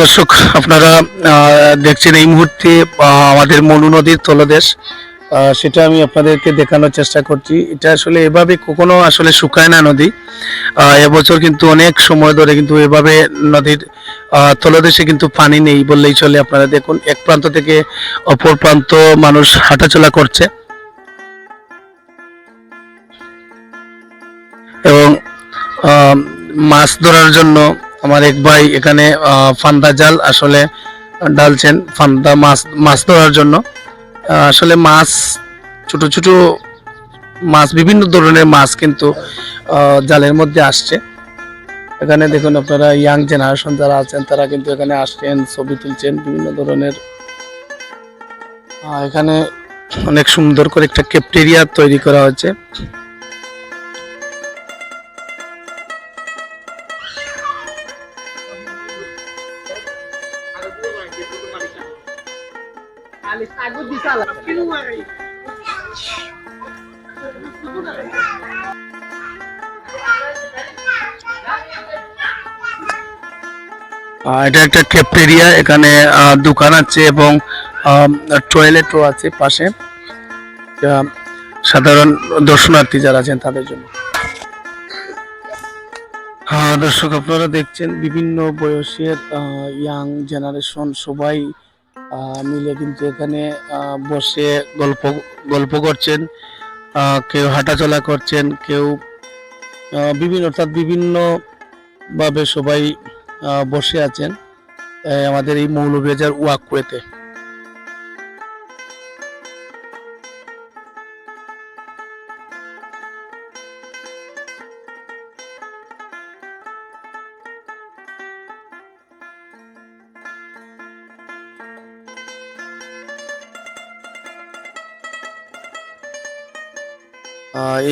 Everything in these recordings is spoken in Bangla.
দর্শক, আপনারা দেখছেন এই মুহূর্তে আমাদের মনু নদীর তলদেশ। সেটা আমি আপনাদেরকে দেখানোর চেষ্টা করছি। এটা আসলে এভাবে কখনো আসলে শুকায় না নদী। এবছর কিন্তু অনেক সময় ধরে কিন্তু এভাবে নদীর তলদেশে কিন্তু পানি নেই বললেই চলে আপনারা। দেখুন, এক প্রান্ত থেকে অপর প্রান্ত মানুষ হাঁটাচলা করছে। এবং মাছ ধরার জন্য আমার এক ভাই এখানে ফান্দা জাল আসলে ডালছেন, ফান্দা মাছ মাছ ধরার জন্য। আসলে মাছ, ছোট ছোট মাছ, বিভিন্ন ধরনের মাছ কিন্তু জালের মধ্যে আসছে। এখানে দেখুন আপনারা ইয়াং জেনারেশন যারা আছেন, তারা কিন্তু এখানে আসছেন, ছবি তুলছেন, বিভিন্ন ধরনের। এখানে অনেক সুন্দর করে একটা ক্যাপ্টেরিয়া তৈরি করা হয়েছে। এটা একটা ক্যাফটেরিয়া এখানে দোকান আছে এবং টয়লেটও আছে পাশে। সাধারণ দর্শনার্থী যারা আছেন তাদের জন্য। দর্শক, আপনারা দেখছেন বিভিন্ন বয়সের ইয়াং জেনারেশন সবাই মিলে কিন্তু এখানে বসে গল্প গল্প করছেন কেউ হাঁটাচলা করছেন, কেউ বিভিন্ন, অর্থাৎ বিভিন্নভাবে সবাই বসে আছেন আমাদের এই মৌলভীবাজার ওয়াকওয়েতে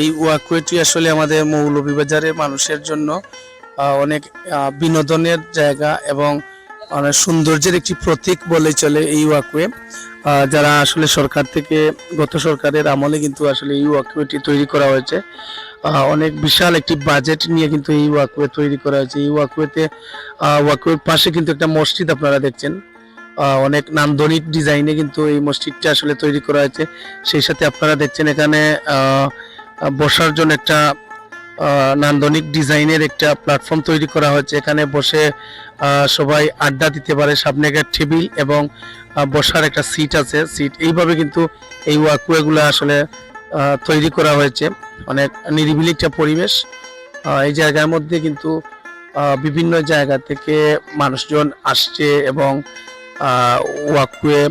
এই ওয়াকওয়েটি আসলে আমাদের মৌলভীবাজারের মানুষের জন্য অনেক বিনোদনের জায়গা এবং অনেক সৌন্দর্যের একটি প্রতীক বলে চলে এই ওয়াকওয়ে যারা আসলে সরকার থেকে, গত সরকারের আমলে কিন্তু আসলে এই ওয়াকওয়েটি তৈরি করা হয়েছে। অনেক বিশাল একটি বাজেট নিয়ে কিন্তু এই ওয়াকওয়ে তৈরি করা হয়েছে। এই ওয়াকওয়েতে ওয়াকওয়ের পাশে কিন্তু একটা মসজিদ আপনারা দেখছেন। অনেক নান্দনিক ডিজাইনে কিন্তু এই মসজিদটা আসলে তৈরি করা হয়েছে। সেই সাথে আপনারা দেখছেন এখানে বসার জন্য একটা নান্দনিক ডিজাইনের একটা প্ল্যাটফর্ম তৈরি করা হয়েছে। এখানে বসে সবাই আড্ডা দিতে পারে। সামনে একটা টেবিল এবং বসার একটা সিট আছে। সিট এইভাবে কিন্তু এই ওয়াকওয়েগুলো আসলে তৈরি করা হয়েছে। অনেক নিরিবিলি একটা পরিবেশ। এই জায়গার মধ্যে কিন্তু বিভিন্ন জায়গা থেকে মানুষজন আসছে এবং ওয়াকওয়ে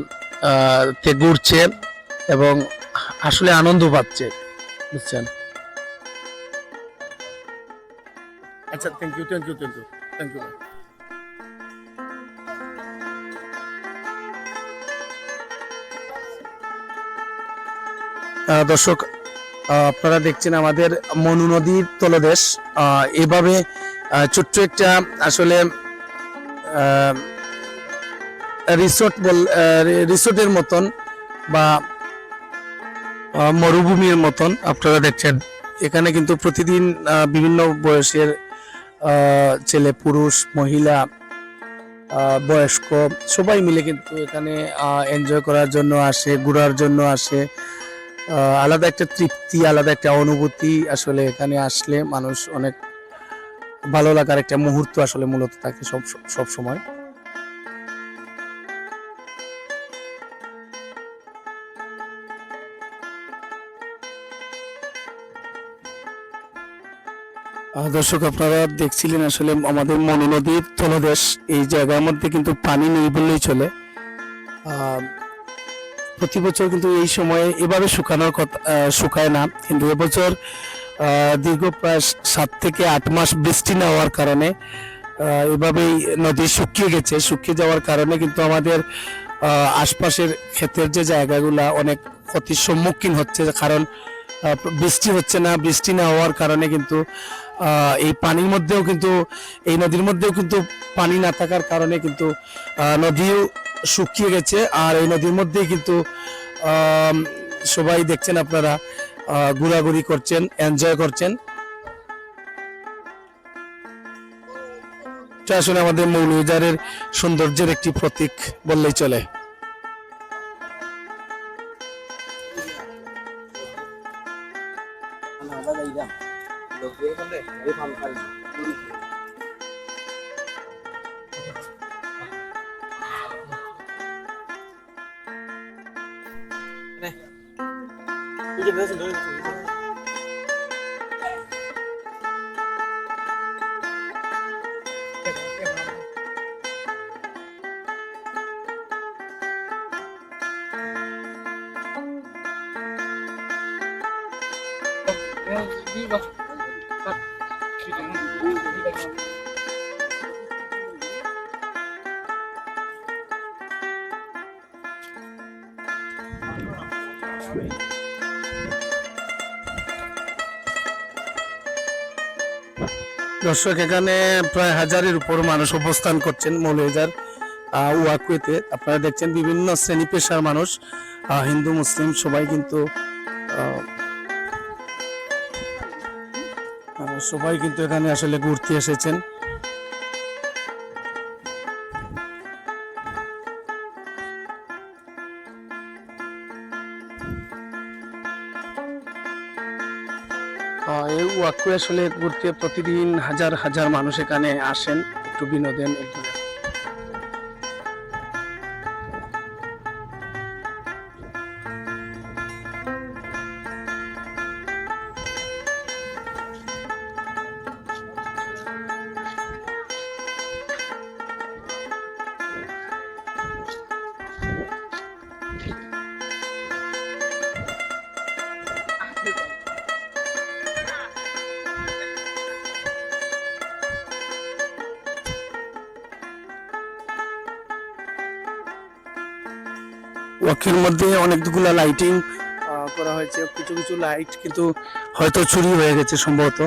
তে ঘুরছে এবং আসলে আনন্দ পাচ্ছে বুঝছেন? আচ্ছা thank you thank you thank you thank you দর্শক আপনারা দেখছেন আমাদের মনু নদীর তলদেশ। আহ, এভাবে ছোট্ট একটা আসলে রিসোর্ট বল রিসোর্টের মতন বা মরুভূমির মতন আপনারা দেখছেন। এখানে কিন্তু প্রতিদিন বিভিন্ন বয়সের ছেলে, পুরুষ, মহিলা বয়স্ক, সবাই মিলে কিন্তু এখানে এনজয় করার জন্য আসে, ঘোরার জন্য আসে। আলাদা একটা তৃপ্তি, আলাদা একটা অনুভূতি আসলে এখানে আসলে মানুষ অনেক ভালো লাগার একটা মুহূর্ত আসলে মূলত থাকে সব সব সময়। দর্শক, আপনারা দেখছিলেন আসলে আমাদের মনু নদীর তলদেশ। এই জায়গার মধ্যে কিন্তু পানি নেই বললেই চলে। প্রতি বছর কিন্তু এই সময়ে এভাবে শুকানোর কথা শুকায় না। কিন্তু এবছর দীর্ঘ প্রায় সাত থেকে আট মাস বৃষ্টি না হওয়ার কারণে এভাবেই নদী শুকিয়ে গেছে। শুকিয়ে যাওয়ার কারণে কিন্তু আমাদের আশপাশের ক্ষেতের যে জায়গাগুলা অনেক ক্ষতির সম্মুখীন হচ্ছে। কারণ বৃষ্টি হচ্ছে না। বৃষ্টি না হওয়ার কারণে কিন্তু এই পানির মধ্যেও কিন্তু, এই নদীর মধ্যেও কিন্তু পানি না থাকার কারণে কিন্তু নদীও শুকিয়ে গেছে। আর এই নদীর মধ্যেই কিন্তু সবাই দেখছেন আপনারা ঘোরাঘুরি করছেন এনজয় করছেন। আসলে আমাদের মৌলভীবাজারের সৌন্দর্যের একটি প্রতীক বললেই চলে। 이제 몇에서 몇에서 Yeah, you go. দর্শক এখানে প্রায় হাজারের উপর মানুষ অবস্থান করছেন মৌলভীবাজার আহ, ওয়াকুয়েতে আপনারা দেখছেন বিভিন্ন শ্রেণি পেশার মানুষ হিন্দু মুসলিম সবাই কিন্তু সবাই কিন্তু এখানে আসলে ঘুরতে এসেছেন। এই ওয়াকু আসলে ঘুরতে প্রতিদিন হাজার হাজার মানুষ এখানে আসেন। একটু বিনোদন ওয়াকের মধ্যে অনেকগুলো লাইটিং করা হয়েছে, কিছু কিছু লাইট কিন্তু হয়তো চুরি হয়ে গেছে সম্ভবত।